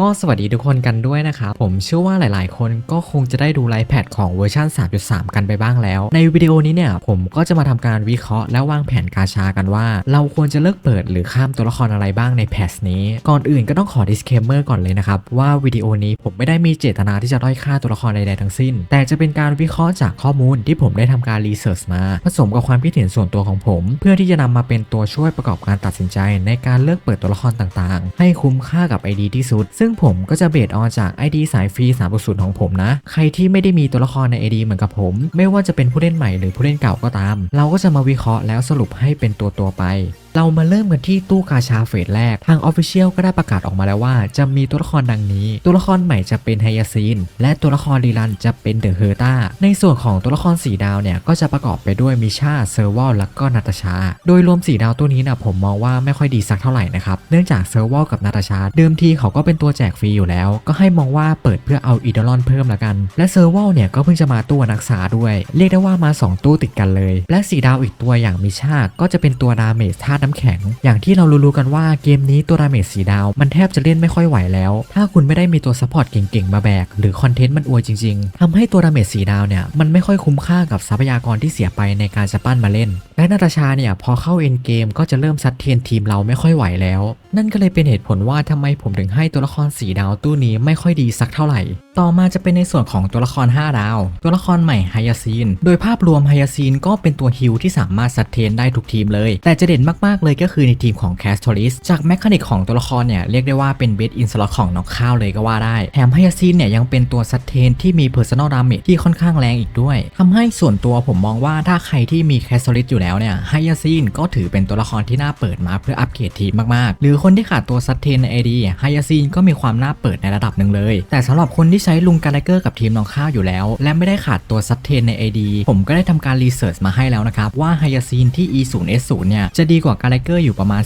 ก็สวัสดีทุกคนกันด้วยนะครับผมเชื่อว่าหลาย ๆ คนก็คงจะได้ดูไลฟ์แพดของเวอร์ชัน3.3 กันไปบ้างแล้ว ในวิดีโอนี้เนี่ย ผมก็จะมาทำการวิเคราะห์และวางแผนกาชากันว่า เราควรจะเลิกเปิดหรือข้ามตัวละครอะไรบ้างในแพทนี้ ก่อนอื่นก็ต้องขอ disclaimer ก่อนเลยนะครับ ว่าวิดีโอนี้ผมไม่ได้มีเจตนาที่จะด้อยค่าตัวละครใด ๆ ทั้งสิ้น แต่จะเป็นการวิเคราะห์จากข้อมูลที่ผมได้ทำการรีเสิร์ชมา ผสมกับความคิดเห็นส่วนตัวของผม เพื่อที่จะนำมาเป็นตัวช่วยประกอบการตัดสินใจ ในการเลือกเปิดตัวละครต่าง ๆ ให้คุ้มค่ากับ ID ที่สุดซึ่งผมก็จะเบสออนจาก ID สายฟรี3.0ของผมนะ ใครที่ไม่ได้มีตัวละครใน ID เหมือนกับผม ไม่ว่าจะเป็นผู้เล่นใหม่หรือผู้เล่นเก่าก็ตาม เราก็จะมาวิเคราะห์แล้วสรุปให้เป็นตัวตัวไป เรามาเริ่มกันที่ตู้กาชาเฟสแรก ทาง Official ก็ได้ประกาศออกมาแล้วว่า จะมีตัวละครดังนี้ ตัวละครใหม่จะเป็นไฮยาซีน และตัวละครรีรันจะเป็นเดอะเฮอร์ตาในส่วนของตัวละคร4ดาวเนี่ย ก็จะประกอบไปด้วยมิชาเซอร์วอลและก็นาตาชา โดยรวม4ดาวตัวนี้นะผมมองว่าไม่ค่อยดีสักเท่าไหร่นะครับ เนื่องจากเซอร์วอลกับนาตาชา เดิมทีเขาก็เป็นตัวแจกฟรีอยู่แล้ว ก็ให้มองว่าเปิดเพื่อเอาอีดอลอนเพิ่มละกัน และเซอร์วอลเนี่ยก็เพิ่งจะมาตัวนักษาด้วย เรียกได้ว่ามาสองตู้ติดกันเลย และ4ดาวอีกตัวอย่างมิชาก็จะเป็นตัวดาเมจธาตุน้ำแข็ง อย่างที่เรารู้ๆกันว่าเกมนี้ตัวดาเมจสีดาวมันแทบจะเล่นไม่ค่อยไหวแล้ว ถ้าคุณไม่ได้มีตัวซัพพอร์ตเก่งๆมาแบก หรือคอนเทนต์มันอวยจริงๆทำให้ตัวดาเมจสีดาวเนี่ยมันไม่ค่อยคุ้มค่ากับทรัพยากรที่เสียไปในการจะปั้นมาเล่นและนาตาชาเนี่ยพอเข้าเอ็นเกมก็จะเริ่มซัดเทียนทีมเราไม่ค่อยไหวแล้ว นั่นก็เลยเป็นเหตุผลว่าทำไมผมถึงให้ตัวละครสีดาวตู้นี้ไม่ค่อยดีสักเท่าไหร่ ต่อมาจะเป็นในส่วนของตัวละคร 5 ดาว ตัวละครใหม่ไฮยาซีน โดยภาพรวมไฮยาซีนก็เป็นตัวฮิลที่สามารถซัดเทนได้ทุกทีมเลย แต่จะเด่นมากๆเลยก็คือในทีมของแคสทอริสจากแมคานิกของตัวละครเนี่ยเรียกได้ว่าเป็นเบสอินสล็อตของน็อกข้าวเลยก็ว่าได้แถมไฮยาซีนเนี่ยยังเป็นตัวซัดเทนที่มีเพอร์ซันอลดามจที่ค่อนข้างแรงอีกด้วยทำให้ส่วนตัวผมมองว่าถ้าใครที่มีแคสทอริสอยู่แล้วเนี่ยไฮยาซีนก็ถือเป็นตัวละครที่น่าเปิดมาเพื่ออัปเกรดทีมมากๆ หรือคนที่ขาดตัวซัดเทนใน AD ไฮยาซีนก็มีความน่าเปิดในระดับหนึ่งเลย แต่สำหรับคนที่ใช้ลุงการ์เกอร์กับทีมน้องข้าวอยู่แล้ว และไม่ได้ขาดตัวซัดเทนใน AD ผมก็ได้ทำการรีเสิร์ชมาให้แล้วนะครับ ว่าไฮยาซีนที่ E0S0 เนี่ยจะดีกว่าการ์เกอร์อยู่ประมาณ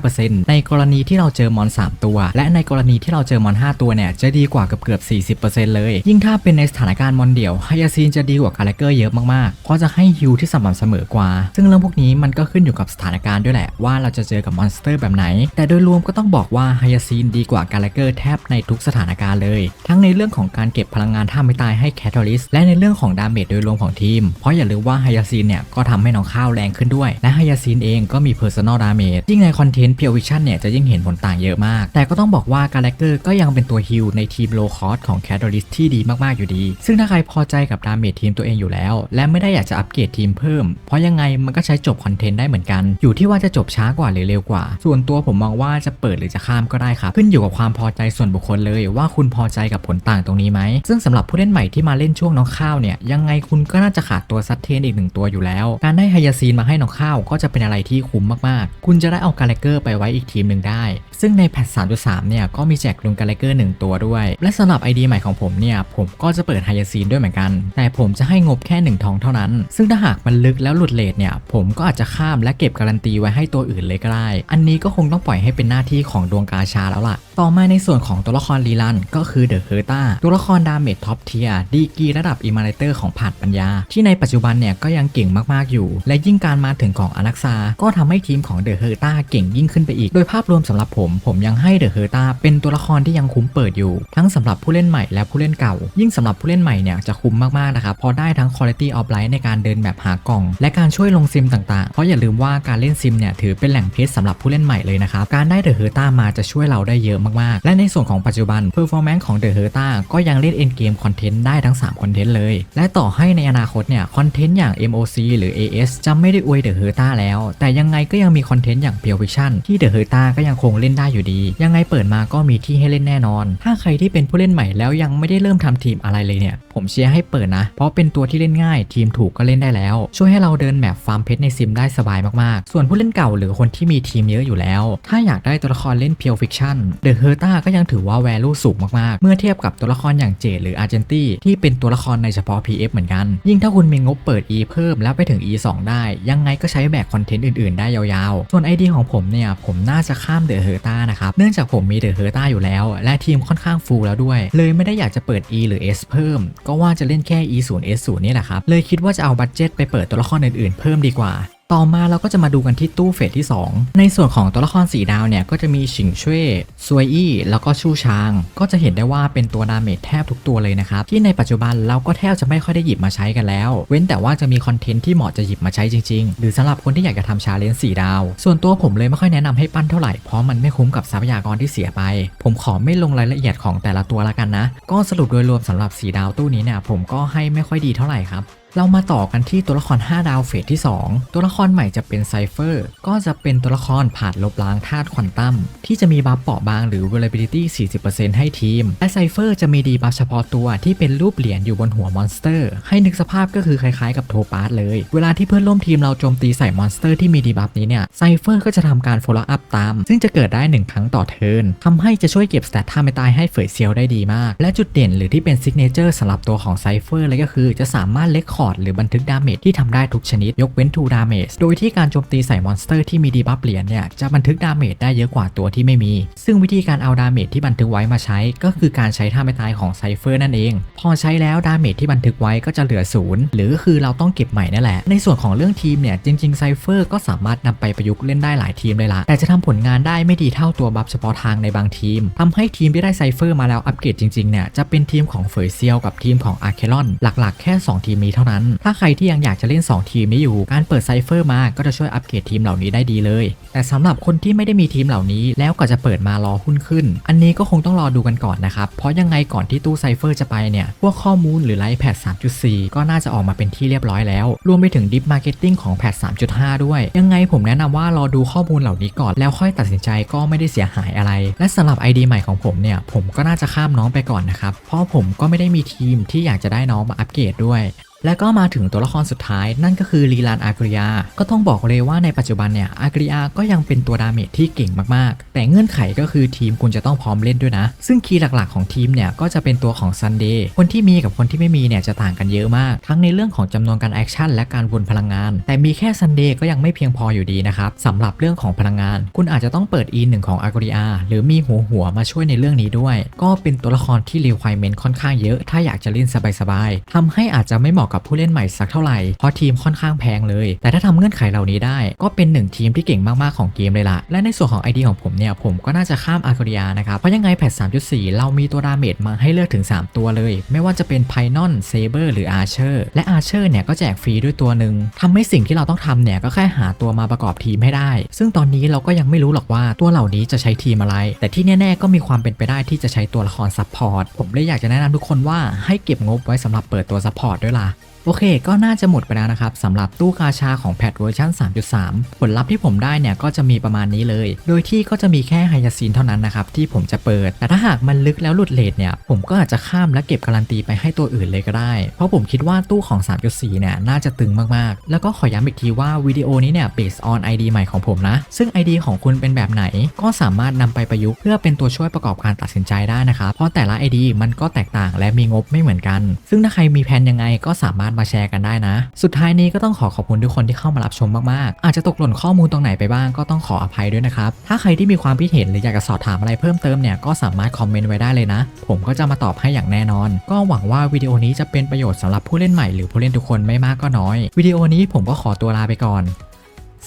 15%ในกรณีที่เราเจอมอน 3 ตัว และในกรณีที่เราเจอมอน 5 ตัวเนี่ยจะดีกว่าเกือบเกือบ40%เลย ยิ่งถ้าเป็นในสถานการณ์มอนเดี่ยวไฮยาซีนจะดีกว่าการเกอร์เยอะมากๆเพราะจะให้ฮิวที่สม่ำเสมอกว่า ซึงเรื่องพวกนี้มันก็ขึ้นอยู่กับสถานการณ์ด้วยแหละว่าเราจะเจอกับมอนสเตอร์แบบไหน แต่โดยรวมก็ต้องบอกว่าไฮยาซีนดีกว่าการ์เกอร์แทบในทุกสถานการณ์เลย ทั้งในเรื่องของการเก็บพลังงานท่าไม่ตายให้แคทอลิสและในเรื่องของดาเมจโดยรวมของทีม เพราะอย่าลืมว่าไฮยาซีนเนี่ยก็ทำให้น้องข้าวแรงขึ้นด้วย และไฮยาซีนเองก็มี Personal Damage ยิ่งในคอนเทนต์เพียววิชั่นเนี่ยจะยิ่งเห็นผลต่างเยอะมาก แต่ก็ต้องบอกว่าการ์เกอร์ก็ยังเป็นตัวฮิลในทีมโลคอสของแคทอลิสที่ดีมากๆอยู่ดี ซึ่งถ้าใครพอใจกับดาเมจทีมตัวเองอยู่แล้ว และไม่ได้อยากจะอัปเกรดทีมเพิ่ม เพราะยังไงมันก็ใช้จบคอนเทนต์ได้เหมือนกัน อยู่ที่ว่าจะจบช้ากว่าหรือเร็วกว่า ส่วนตัวผมมองว่าจะเปิดหรือจะข้ามก็ได้ครับ ขึ้นอยู่กับความพอใจส่วนบุคคลเลย ว่าคุณพอใจกับผลต่างตรงนี้ไหม ซึ่งสำหรับผู้เล่นใหม่ที่มาเล่นช่วงน้องข้าวเนี่ย ยังไงคุณก็น่าจะขาดตัวซัดเทนอีกหนึ่งตัวอยู่แล้ว การได้ไฮยาซีนมาให้น้องข้าวก็จะเป็นอะไรที่คุ้มมากๆ คุณจะได้เอาการเลเกอร์ไปไว้อีกทีมหนึ่งได้ ซึ่งในแพท3.3 เนี่ยก็มีแจกลุงกาเลเกอร์หนึ่งตัวด้วย และสำหรับ ID ใหม่ของผมเนี่ย ผมก็จะเปิดไฮยาซีนด้วยเหมือนกัน แต่ผมจะให้งบแค่หนึ่งทองเท่านั้น ซึ่งถ้าหากมันลึกแล้วหลุดเลทเนี่ย ผมก็อาจจะข้ามและเก็บการันตีไว้ให้ตัวอื่นเลยก็ได้ อันนี้ก็คงต้องปล่อยให้เป็นหน้าที่ของดวงกาชาแล้วล่ะ ต่อมาในส่วนของตัวละครลีลันก็คือเดอะเฮอร์ตาตัวละครดาเมจท็อปเทียดีกีระดับอิมาเลเตอร์ของผาดปัญญา ที่ในปัจจุบันเนี่ยก็ยังเก่งมากๆอยู่ และยิ่งการมาถึงของอนักซา ก็ทำให้ทีมของเดอะเฮอร์ตาเก่งยิ่งขึ้นไปอีก โดยภาพรวมสำหรับผมผมยังให้เดอะเฮอร์ตาเป็นตัวละครที่ยังคุ้มเปิดอยู่ ทั้งสำหรับผู้เล่นใหม่และผู้เล่นเก่า ยิ่งสำหรับผู้เล่นใหม่เนี่ยจะคุ้มมากๆนะครับพราะได้ทั้ง Quality of Life ในการเดินแบบหากล่อง และการช่วยลงซิมต่างๆ เพราะอย่าลืมว่าการเล่นซิมเนี่ยถือเป็นแหล่งเพชรสำหรับผู้เล่นใหม่เลยนะครับการได้เดอะเฮอร์ตามาจะช่วยเราได้เยอะมากๆ และในส่วนของปัจจุบัน Performance ของเดอะเฮอร์ตาก็ยังเล่นเอ็นเกมคอนเทนต์ได้ทั้ง3คอนเทนต์เลย และต่อให้ในอนาคตเนี่ยคอนเทนต์อย่าง MOC หรือ AS จะไม่ได้อวยเดอะเฮอร์ตาแล้ว แต่ยังไงก็ยังมีคอนเทนต์อย่าง p u r e Fiction ที่เดอะเฮอร์ตาก็ยังคงเล่นได้อยู่ดี ยังไงเปิดมาก็มีที่ให้เล่นแน่นอน ถ้าใครที่เป็นผู้เล่นใหม่แล้วยังไม่ได้เริ่มทำทีมอะไรเลยเนี่ย ผมเชียร์ให้เปิดนะ เพราะเป็นตัวที่เล่นง่าย ทีมถูกก็เล่นได้แล้ว ช่วยให้เราเดินแมปฟาร์มเพชรในซิมได้สบายมากๆ ส่วนผู้เล่นเก่าหรือคนที่มีทีมเยอะอยู่แล้ว ถ้าอยากได้ตัวละครเล่น Pure Fiction เดอะเฮอร์ตาก็ยังถือว่า value สูงมากๆ เมื่อเทียบกับตัวละครอย่างเจดหรืออาร์เจนตี้ที่เป็นตัวละครในเฉพาะ PF เหมือนกัน ยิ่งถ้าคุณมีงบเปิด E เพิ่มแล้วไปถึง E 2ได้ ยังไงก็ใช้แบกคอนเทนต์อื่นๆ ได้ยาวๆ ส่วน ID ของผมเนี่ยผมน่าจะข้ามเดอะเฮอร์ตานะครับเนื่องจากผมมีเดอะเฮอร์ตาอยู่แล้ว และทีมค่อนข้างฟูลแล้วด้วย เลยไม่ได้อยากจะเปิด E หรือ S เพิ่ม ก็ว่าจะเล่นแค่ E 0 S 0 นี่แหละครับเลยคิดว่าจะเอาบัตเจ็ตไปเปิดตัวละครอื่นๆเพิ่มดีกว่า ต่อมาเราก็จะมาดูกันที่ตู้เฟสที่ 2 ในส่วนของตัวละครสีดาวเนี่ยก็จะมีฉิงช่วยซวยอี้แล้วก็ชูชาง ก็จะเห็นได้ว่าเป็นตัวดาเมจแทบทุกตัวเลยนะครับ ที่ในปัจจุบันเราก็แทบจะไม่ค่อยได้หยิบมาใช้กันแล้ว เว้นแต่ว่าจะมีคอนเทนต์ที่เหมาะจะหยิบมาใช้จริง ๆ หรือสำหรับคนที่อยากจะทำชาเลนจ์สีดาว ส่วนตัวผมเลยไม่ค่อยแนะนำให้ปั้นเท่าไหร่เพราะมันไม่คุ้มกับทรัพยากรที่เสียไป ผมขอไม่ลงรายละเอียดของแต่ละตัวละกันนะ ก็สรุปโดยรวมสำหรับสีดาวตู้นี้เนี่ยผมก็ให้ไม่ค่อยดีเท่าไหร่ครับ เรามาต่อกันที่ตัวละคร 5 ดาวเฟสที่ 2 ตัวละครใหม่จะเป็นไซเฟอร์ก็จะเป็นตัวละครผ่านลบล้างธาตุควอนตัมที่จะมีบัฟเปราะบางหรือ vulnerability 40%ให้ทีม และไซเฟอร์จะมีดีบัฟเฉพาะตัวที่เป็นรูปเหรียญอยู่บนหัวมอนสเตอร์ ให้นึกสภาพก็คือคล้ายๆกับโทปาร์เลย เวลาที่เพื่อนร่วมทีมเราโจมตีใส่มอนสเตอร์ที่มีดีบัฟนี้เนี่ยไซเฟอร์ก็จะทำการ follow up ตาม ซึ่งจะเกิดได้ 1 ครั้งต่อเทิร์นทำให้จะช่วยเก็บสเตตท่าไม่ตายให้เฟยเซียวได้ดีมาก และจุดเด่นหรือที่เป็นซิกเนเจอร์สำหรับตัวของไซเฟอร์เลยก็คือจะสามารถเลคคอร์ดหรือบันทึกดาเมจที่ทำได้ทุกชนิด ยกเว้น2ดาเมจโดยที่การโจมตีใส่มอนสเตอร์ที่มีดีบัฟเหรียญเนี่ยจะบันทึกดาเมจได้เยอะกว่าตัวที่ไม่มี ซึ่งวิธีการเอาดาเมจที่บันทึกไว้มาใช้ ก็คือการใช้ท่าไม่ตายของไซเฟอร์นั่นเอง พอใช้แล้วดาเมจที่บันทึกไว้ก็จะเหลือศูนย์หรือก็คือเราต้องเก็บใหม่นั่นแหละ ในส่วนของเรื่องทีมเนี่ยจริงๆไซเฟอร์ก็สามารถนำไปประยุกต์เล่นได้หลายทีมเลยล่ะแต่จะทำผลงานได้ไม่ดีเท่าตัวบัฟเฉพาะทางในบางทีมทำให้ทีมที่ได้ไซเฟอร์มาแล้วอัปเกรดจริงๆเนี่ยจะเป็นทีมของเฟยเซียวกับทีมของอาร์เคลอนหลักๆ แค่ 2 ทีมนี้เท่านั้นถ้าใครที่ยังอยากจะเล่น 2 ทีมนี้อยู่ การเปิดไซเฟอร์มาก็จะช่วยอัปเกรดทีมเหล่านี้ได้ดีเลย แต่สำหรับคนที่ไม่ได้มีทีมเหล่านี้แล้วก็จะเปิดมารอหุ้นขึ้น อันนี้ก็คงต้องรอดูกันก่อนนะครับ เพราะยังไงก่อนที่ตู้ไซเฟอร์จะไปเนี่ย พวกข้อมูลหรือไลฟ์แพท3.4 ก็น่าจะออกมาเป็นที่เรียบร้อยแล้ว รวมไปถึงดิฟมาร์เก็ตติ้งของแพท3.5 ด้วย ยังไงผมแนะนำว่ารอดูข้อมูลเหล่านี้ก่อนแล้วค่อยตัดสินใจก็ไม่ได้เสียหายอะไร และสำหรับ ID ใหม่ของผมเนี่ยผมก็น่าจะข้ามน้องไปก่อนนะครับเพราะผมก็ไม่ได้มีทีมที่อยากจะได้น้องมาอัปเกรดด้วย และก็มาถึงตัวละครสุดท้ายนั่นก็คือลีลานอากริยา ก็ต้องบอกเลยว่าในปัจจุบันเนี่ยอากริยาก็ยังเป็นตัวดาเมจที่เก่งมากๆ แต่เงื่อนไขก็คือทีมคุณจะต้องพร้อมเล่นด้วยนะ ซึ่งคีย์หลักๆของทีมเนี่ยก็จะเป็นตัวของซันเดย์คนที่มีกับคนที่ไม่มีเนี่ยจะต่างกันเยอะมาก ทั้งในเรื่องของจำนวนการแอคชั่นและการวนพลังงาน แต่มีแค่ซันเดย์ก็ยังไม่เพียงพออยู่ดีนะครับสำหรับเรื่องของพลังงาน คุณอาจจะต้องเปิด E1 ของอากริยาหรือมีหัวหัวมาช่วยในเรื่องนี้ด้วย ก็เป็นตัวละครที่รีคว i เมนต์ค่อนข้างเยอะ ถ้าอยากจะเล่นสบายๆทำให้อาจจะไม่เหมาะกับผู้เล่นใหม่สักเท่าไหร่ เพราะทีมค่อนข้างแพงเลย แต่ถ้าทำเงื่อนไขเหล่านี้ได้ ก็เป็นหนึ่งทีมที่เก่งมากๆของเกมเลยล่ะ และในส่วนของ ID ของผมเนี่ยผมก็น่าจะข้ามอาร์เรียนะครับ เพราะยังไงแพท3.4 เรามีตัวดาเมจมาให้เลือกถึง 3 ตัวเลย ไม่ว่าจะเป็นไพนอนเซเบอร์หรืออาร์เชอร์และอาร์เชอร์เนี่ยก็แจกฟรีด้วยตัวหนึ่งทำให้สิ่งที่เราต้องทำเนี่ยก็แค่หาตัวมาประกอบทีมให้ได้ ซึ่งตอนนี้เราก็ยังไม่รู้หรอกว่าตัวเหล่านี้จะใช้ทีมอะไร แต่ที่แน่ ๆ ก็มีความเป็นไปได้ที่จะใช้ตัวละครซัพพอร์ตผมเลยอยากจะแนะนำทุกคนว่าให้เก็บงบไว้สำหรับเปิดตัวซัพพอร์ตด้วยล่ะ โอเค ก็น่าจะหมดไปแล้วนะครับสำหรับตู้กาชาของแพทเวอร์ชัน3.3 ผลลัพธ์ที่ผมได้เนี่ยก็จะมีประมาณนี้เลย โดยที่ก็จะมีแค่ไฮยาซินเท่านั้นนะครับที่ผมจะเปิด แต่ถ้าหากมันลึกแล้วหลุดเลทเนี่ยผมก็อาจจะข้ามและเก็บการันตีไปให้ตัวอื่นเลยก็ได้ เพราะผมคิดว่าตู้ของ 3.4 เนี่ยน่าจะตึงมากๆ แล้วก็ขอย้ำอีกทีว่าวิดีโอนี้เนี่ย based on ID ใหม่ของผมนะ ซึ่ง ID ของคุณเป็นแบบไหน ก็สามารถนำไปประยุกต์เพื่อเป็นตัวช่วยประกอบการตัดสินใจได้นะครับเพราะแต่ละ ID มันก็แตกต่างและมีงบไม่เหมือนกัน ซึ่งถ้าใครมีแผนยังไงก็สามารถมาแชร์กันได้นะ สุดท้ายนี้ก็ต้องขอขอบคุณทุกคนที่เข้ามารับชมมากๆ อาจจะตกหล่นข้อมูลตรงไหนไปบ้างก็ต้องขออภัยด้วยนะครับ ถ้าใครที่มีความคิดเห็นหรืออยากจะสอบถามอะไรเพิ่มเติมเนี่ยก็สามารถคอมเมนต์ไว้ได้เลยนะ ผมก็จะมาตอบให้อย่างแน่นอน ก็หวังว่าวิดีโอนี้จะเป็นประโยชน์สำหรับผู้เล่นใหม่หรือผู้เล่นทุกคนไม่มากก็น้อย วิดีโอนี้ผมก็ขอตัวลาไปก่อน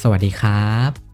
สวัสดีครับ